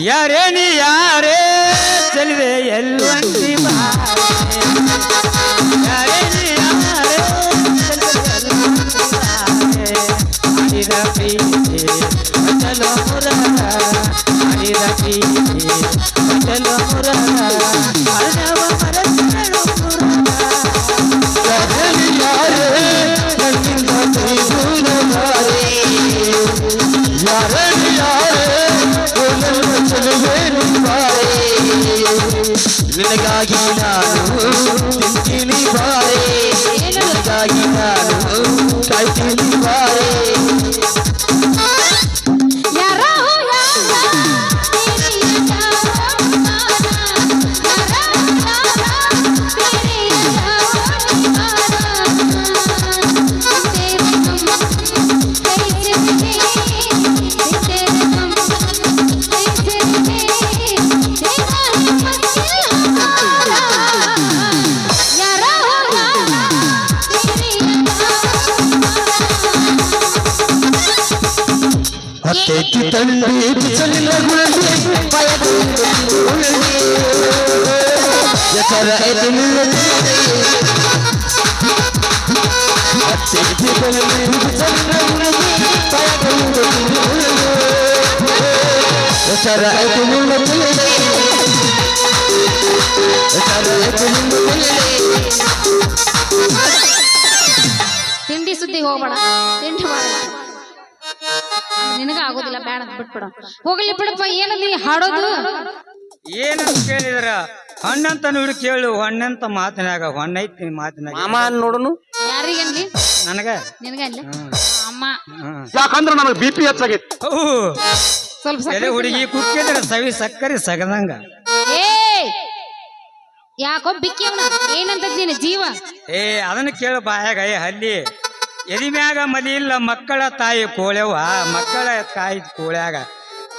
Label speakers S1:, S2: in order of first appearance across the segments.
S1: ಯಾರೇ ನೀ ಯಾರೇ ಚೆಲ್ಲಿದೆ ಎಲ್ಲಂಟಿ ಬಾರೆ. ಯಾರೇ ನೀ ಯಾರೇ ಹರಿದ ಪ್ರೀತಿ ಚಲೋ ಮುರದ ಹರಿದ ಪ್ರೀತಿ ಚಲೋ ಮುರದ
S2: ನಿನಗಾಗಿ ನಾನು ತಿಂತೀನಿ ಬಾರೆ ನಿನಗಾಗಿ ನಾನು ಹತ್ತೈತಿ ತಂಡಿ ಬಿಸಲಿನ ಉಳಲಿ ಎಸರ ಎದು ನಿಲ್ಲಲಿ. ಹತ್ತೈತಿ ತಂಡಿ ಬಿಸಲಿನ ಗುಳಲಿ ಪಯದು ಉಳಲಿ ಎಸರ ಎದು ನಿಲ್ಲಲಿ. ಎಸರ ಎದು ನಿಲ್ಲಲಿ.
S3: ತಿಂಡಿ ಸುದ್ದಿಗೆ ಹೋಗ್ಬೇಡ, ತಿಂಡಿ ಮಾಡಬೇಡ. ನಿನಗ ಆಗೋದಿಲ್ಲ ಬೇಡ ಅಂತ ಬಿಟ್ಬಿಡ. ಹೋಗ್ಲಿ ಬಿಡಪ್ಪ ಏನದಿ ಹಾಡೋದು?
S1: ಏನಂತ ಕೇಳಿದ್ರ? ಹಣ್ಣಂತ ನೋಡಿ ಕೇಳು ಹಣ್ಣಂತ ಮಾತಿನಾಗ ಹೊಣ್ಣೈತಿ ಮಾತಿನಾಗ.
S2: ಮಾಮ ನೋಡುನು?
S3: ಯಾರಿಗನ್ಲಿ
S1: ನನಗ?
S3: ನಿನಗ ಅನ್ಲಿ ಅಮ್ಮ.
S4: ಯಾಕಂದ್ರ ನನಗೆ ಬಿ ಪಿ ಹೆಚ್ಚಾಗೈತಿ.
S1: ಹೌ.
S3: ಸ್ವಲ್ಪ
S1: ಎಲೆ
S3: ಸಕ್ಕರೆ
S1: ಹುಡುಗಿ ಕುಕ್ಕಿದ್ರೆ ಸವಿ ಸಕ್ಕರೆ ಸಗದಂಗ.
S3: ಏ! ಯಾಕೋ ಬಿಕ್ಕಿ ಅವನ? ಏನಂತ ನೀನು ಜೀವ?
S1: ಏ ಅದನ್ನ ಕೇಳು ಬಾಯಾಗ ಏ ಹಲ್ಲಿ. ಎದಿಮ್ಯಾಗ ಮದಿ ಇಲ್ಲ ಮಕ್ಕಳ ತಾಯಿ ಕೋಳೆವ ಮಕ್ಕಳ ತಾಯಿ ಕೋಳ್ಯಾಗ.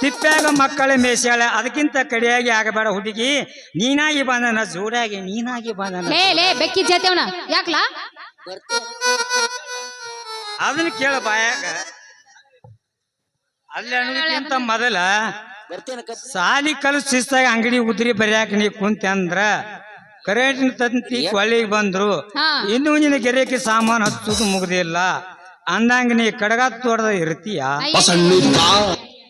S1: ತಿಪ್ಪ್ಯಾಗ ಮಕ್ಕಳ ಮೇಸ್ಯಾಳ ಅದಕ್ಕಿಂತ ಕಡಿಯಾಗಿ ಆಗಬೇಡ ಹುಡುಗಿ. ನೀನಾಗಿ ಬಂದನ ಜೋರಾಗಿ ನೀನಾಗಿ ಬಂದನ
S3: ಲೇ ಲೇ ಬೆಕ್ಕಿ ಯಾಕ್ಲಾ?
S1: ಅದನ್ನ ಕೇಳ ಬಾಯಾಗ. ಅಲ್ಲಿ ಅನ್ನೋದಕ್ಕಿಂತ ಮೊದಲ ಸಾಲಿ ಕಲಿಸ್ ಶಿಸ್ತಾಗ ಅಂಗಡಿ ಉದ್ರಿ ಬರ್ಯಾಕ ನೀ ಕುಂತೆ ಅಂದ್ರ ಕರೆಂಟಿನ ತಂತಿ ಕೊಳ್ಳಿಗೆ ಬಂದ್ರು.
S3: ಹಾ.
S1: ಇನ್ನು ನಿನ್ನ ಗೆರೆಕ್ಕೆ ಸಾಮಾನು ಹಚ್ಚುದು ಮುಗ್ದಿಲ್ಲ. ಅಂದಂಗ ನೀ ಕಡಗ ತೋಡದ ಇರ್ತೀಯ?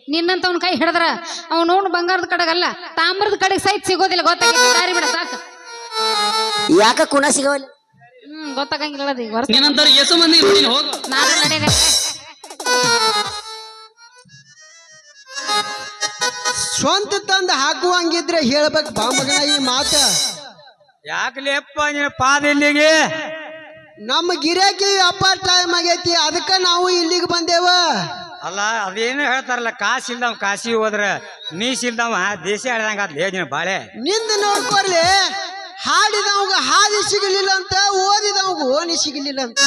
S3: ನಿನ್ನಂತವನ ಕೈ ಹಿಡದ್ರ ಅವನು ನೋಡು ಬಂಗಾರದ ಕಡಗಲ್ಲ ತಾಮ್ರದ ಕಡೆಗೆ ಸೈಟ್ ಸಿಗೋದಿಲ್ಲ ಗೊತ್ತಾಗಿಲ್ಲ ದಾರಿ ಬಿಡ ಸಾಕು.
S2: ಯಾಕ ಕುಣ ಸಿಗವಲ್ಲ
S3: ಹ್ಮ್ ಗೊತ್ತಾಗಂಗಿಲ್ಲ ಅದು ಈಗ ವರ್ಷ
S4: ನೀನಂತರ ಎಷ್ಟು ಮಂದಿ ನೋಡಿನ ಹೋಗು.
S3: ನಾನು ನಡೆಯಲ್ಲ
S5: ಸ್ವಂತ ತಂದು ಹಾಕುವಂಗಿದ್ರೆ ಹೇಳ್ಬೇಕು ಬಾ ಮಗನ ಈ ಮಾತ.
S1: ಯಾಕಲೇಪ್ಪ ನಿನ್ನ ಪಾದ ಇಲ್ಲಿಗೆ
S5: ನಮ್ಮ ಗಿರಾಕಿ ವ್ಯಾಪಾರ ಟೈಮ್ ಆಗೈತಿ ಅದಕ್ಕೆ ನಾವು ಇಲ್ಲಿಗೆ ಬಂದೇವ.
S1: ಅಲ್ಲ ಅದೇನು ಹೇಳ್ತಾರಲ್ಲ ಕಾಸು ಇಲ್ದವ ಕಾಸಿ ಹೋದ್ರ ನೀಸ್ ಇಲ್ದವ ದೇಶ ಹೇಳ್ದಂಗ ಅದ್ ನಿನ್ನ ಬಾಳೆ.
S5: ನಿಂದ ನೋಡ್ಕೊರ್ಲಿ ಹಾಡಿದವಂಗ ಹಾದಿ ಸಿಗಲಿಲ್ಲ ಅಂತ ಓದಿದವಂಗ ಓಣಿ ಸಿಗಲಿಲ್ಲ ಅಂತ.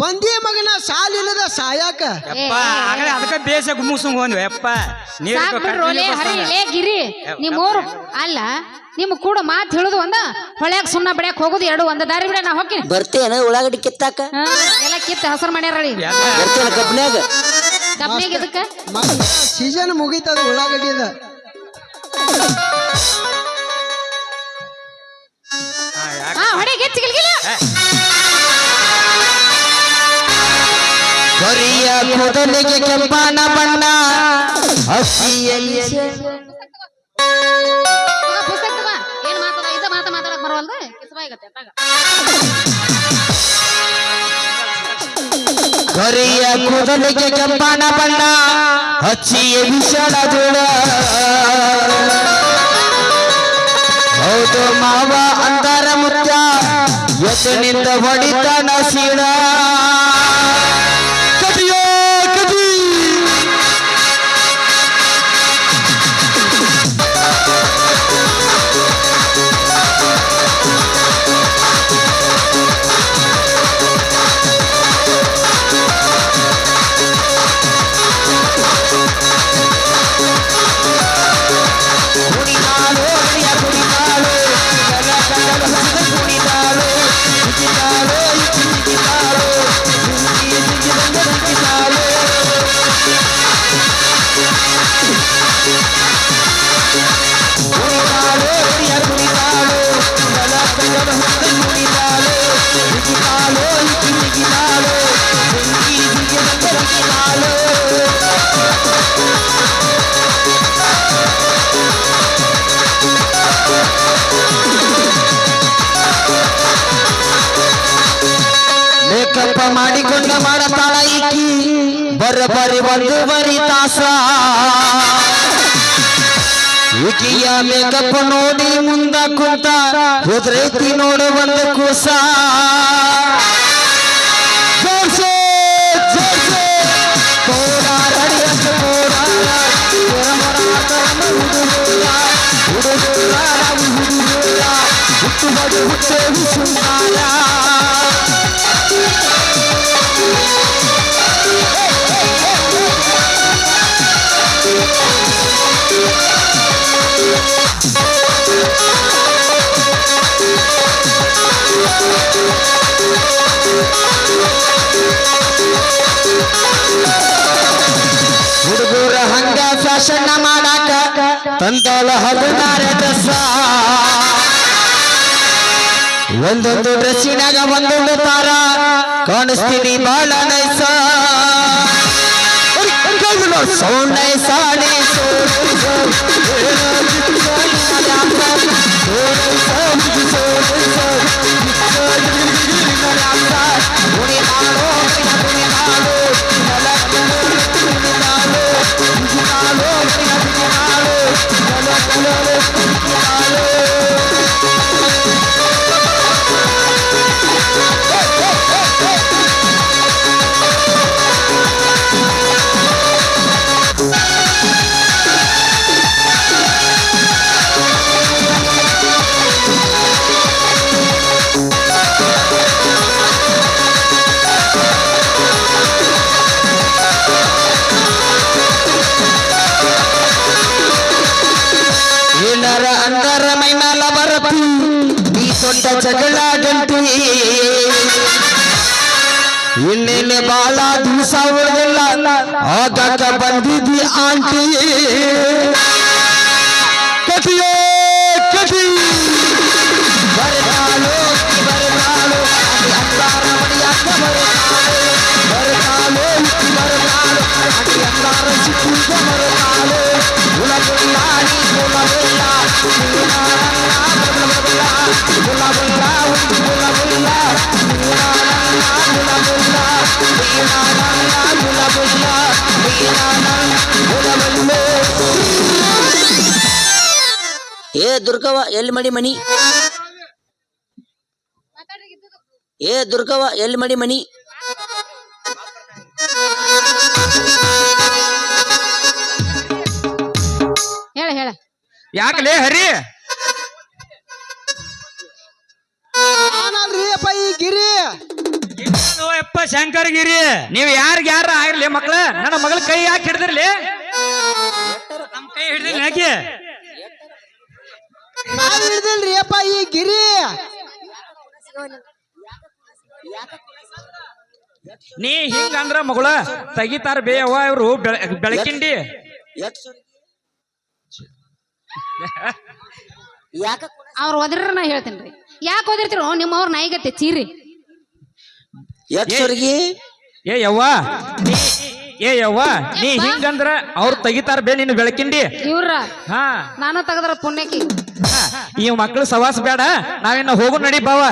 S5: ಬಂದಿ ಮಗನ ಸಾಲಿಲ್ಲದ ಸಾಯಾಕ?
S1: ಯಪ್ಪ ಆಗಲೇ ಅದಕ್ಕೆ ದೇಶ ಗುಮ್ಮಸುಂಗ್ ಹೋದ್ವಿ ಯಪ್ಪ. ನೀರು
S3: ಸಾಕ್ ಬಿಡ್ರು ಲೇ ಹರಿ ಲೇ ಗಿರಿ ನಿಮ್ಮೂರು ಅಲ್ಲ ನಿಮ್ಮ ಕೂಡ ಮಾತು ಹೇಳುದು ಒಂದ? ಹೊಳ್ಯಾಗ ಸುಣ್ಣ ಬೆಳ್ಯಾಕ ಹೋಗುದು ಎರಡು ಒಂದ ದಾರಿ ಬಿಡ ನಾ ಹೋಗ್ತೀನಿ.
S2: ಬರ್ತೇನ ಉಳ್ಳಾಗಡ್ಡಿ ಕಿತ್ತಾಕ?
S3: ಹಾ, ಎಲ್ಲ ಕಿತ್ತ ಹಸರು ಮಾಡ್ಯಾರ ರೀ
S2: ಬರ್ತೇನ ಕಬ್ನ್ಯಾಗ.
S3: ಇದಕ್ಕ
S5: ಮಗನ ಸೀಸನ್ ಮುಗೀತದ ಉಳ್ಳಾಗಡ್ಡಿದ
S3: ಹಾ ಹೊಡೆ ಗೆಚ್ಚ ಗಿಲ್ಗಿಲ್ಲ
S2: ಕೊರಿಯ ಕೂದಲಿಗೆ ಕೆಂಪನ ಬಣ್ಣ ಹಸಿಯಲ್ಲಿ ಕರಿಯ ಕೂದಲಿಗೆ ಕೆಂಪನ ಬಣ್ಣ ಹಚ್ಚಿಯ ವಿಷಣ ಜೋಡ ಹೌದು ಮಾವ ಅಂತಾರ ಮುತ್ಯ ಎತ್ತನಿಂದ ಹೊಡಿತಾನ ಸೀಳ. ಬರಬರಿ ಒಂದೂವರೆ ತಾಸ ಈಕಿಯ ಮೇಕಪ್ಪ ನೋಡಿ ಮುಂದ ಕುಂತ ಹೋದ್ರೈತಿ ನೋಡು ಒಂದು ಕೂಸ ಹುಡುಗೂರ ನಾವು ಹುಡುಗೂರ, ಹುಟ್ಟುಬಡು ಹುಟ್ಟೇವಿ ಸುಂದರ ತಂದಳ ಹದಿನಾರ ದಸ ಒಂದೊಂದು ಡ್ರೆಸ್ಸಿನಾಗ ಒಂದೊಂದು ತಾರ. ಕಾಣಿಸ್ತೀನಿ ಬಾಳ ನೈಸ ಸೌಂಡ್ ನೈಸ इन्ने बाला दूसरा आधा का बंदी दी आंटी। कटियो कटी। बरदालो बरदालो अंदार बढ़िया
S6: ಏ ದುರ್ಗವ ಎಲ್ಲಿ ಮಡಿ ಮನಿ? ಏ ದುರ್ಗವ ಎಲ್ಲಿ ಮಡಿ ಮನಿ?
S3: ಹೇಳ ಹೇಳ.
S7: ಯಾಕಲೇ ಹರಿ?
S5: ಈ ಗಿರಿ?
S7: ಯಪ್ಪ ಶಂಕರಗಿರಿ ನೀವ್ ಯಾರಿಗ ಯಾರ ಆಗಿರ್ಲಿ ಮಕ್ಳ? ನನ್ನ ಮಗಳ ಕೈ ಯಾಕೆ ಹಿಡಿದಿರ್ಲಿ? ನಮ್ ಕೈ ಹಿಡ್ದಿರ್ಲಿ ಯಾಕೆ?
S5: ನಾವ್ ಹಿಡ್ದಿಲ್ರಿ ಅಪ್ಪ ಈ ಗಿರಿ.
S7: ನೀ ಹಿಂಗಂದ್ರ ಮಗಳ ತೆಗಿತಾರ ಬೇವ ಇವ್ರು ಬೆಳಕಿಂಡಿ.
S6: ಅವ್ರ
S3: ಅವ್ರು ಒದಿರ ನಾ ಹೇಳ್ತೇನ್ರಿ ಯಾಕೆ ಓದಿರ್ತೀರೋ ನಿಮ್ಮವ್ರ ನಾಯಿಗತ್ತೆ ಚೀರಿ.
S7: ಏ ಯವ್ವ. ನೀ ಏ ಯವ್ವ. ನೀ ಹಿಂಗಂದ್ರ ಅವ್ರು ತೆಗಿತಾರ ಬೇ ನಿನ್ನ ಬೆಳಕಿಂಡಿ.
S3: ಇವ್ರ.
S7: ಹಾ.
S3: ನಾನು ತೆಗದ್ರ ಪುಣ್ಯಕ್ಕೆ.
S7: ಈ ಮಕ್ಳು ಸವಾಸ ಬೇಡ ನಾವಿನ್ನ ಹೋಗು ನಡಿ ಬಾವ.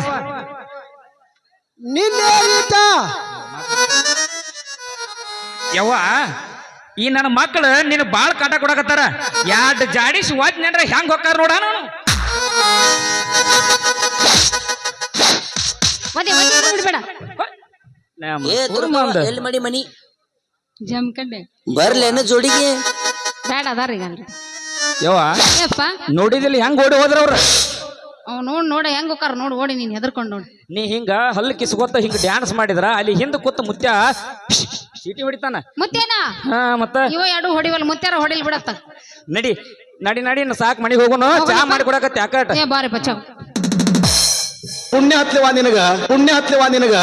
S7: ಯವ್ವ ಈ ನನ್ನ ಮಕ್ಕಳು ನಿನ್ನ ಬಾಳ್ ಕಾಟ ಕೊಡಕತ್ತಾರ. ಎರಡು ಜಾಡಿಸ್ ವಾಚ್ ನೆಂದ್ರ ಹೆಂಗ್ ಹೋಗ್ತಾರ ನೋಡ ನಾನು
S3: ಒದಿ ಒದಿ ಬಿಡ್ಬೇಡ
S6: ಏ ದುರ್ಗವ್ವ ಎಲ್ಲಿ ಮಡಿ ಮನಿ?
S3: ಜಮ್ಕಂಡೆ.
S6: ಬರ್ಲೇನ ಜೋಡಿಗೆ?
S3: ಬೇಡ ಅದಾರ ಈಗ ಅಲ್ರಿ.
S7: ಯವ್ವ ನೋಡಿದಿಲ್ಲ ಹೆಂಗ್ ಓಡಿ ಹೋದ್ರ ಅವ್ರ?
S3: ಅವ್ ನೋಡ್ ನೋಡ ಹೆಂಗ್ ಹೋಕಾರ ನೋಡ್ ಓಡಿ ನೀನ್ ಹೆದರ್ಕೊಂಡ್ ನೋಡಿ.
S7: ನೀ ಹಿಂಗ ಹಲ್ಲು ಕಿಸ್ಕೊತ ಹಿಂಗ ಡ್ಯಾನ್ಸ್ ಮಾಡಿದ್ರ ಅಲ್ಲಿ ಹಿಂದ ಕೂತ ಮುತ್ಯ ಸೀಟಿ ಹೊಡಿತಾನ.
S3: ಮುತ್ತೇನ
S7: ಹಾ ಮತ್ತ?
S3: ಇವ ಎರಡು ಹೊಡಿವಲ್ ಮುತ್ಯಾರ ಹೊಡಿಲ್ ಬಿಡತ್ತ.
S7: ನಡಿ ನಡಿ ನಡಿ ಸಾಕ್ ಮನೆಗೆ ಹೋಗೋನು. ಚಾ ಮಾಡಿ ಕೊಡಕತ್ತೆ ಯಾಕಟ್
S3: ಏ ಬಾರಿ ಬಚಾವ್
S4: ಪುಣ್ಯ ಹತ್ಲಿವಾ ನಿನಗ? ಪುಣ್ಯ ಹತ್ಲಿವಾ ನಿನಗ?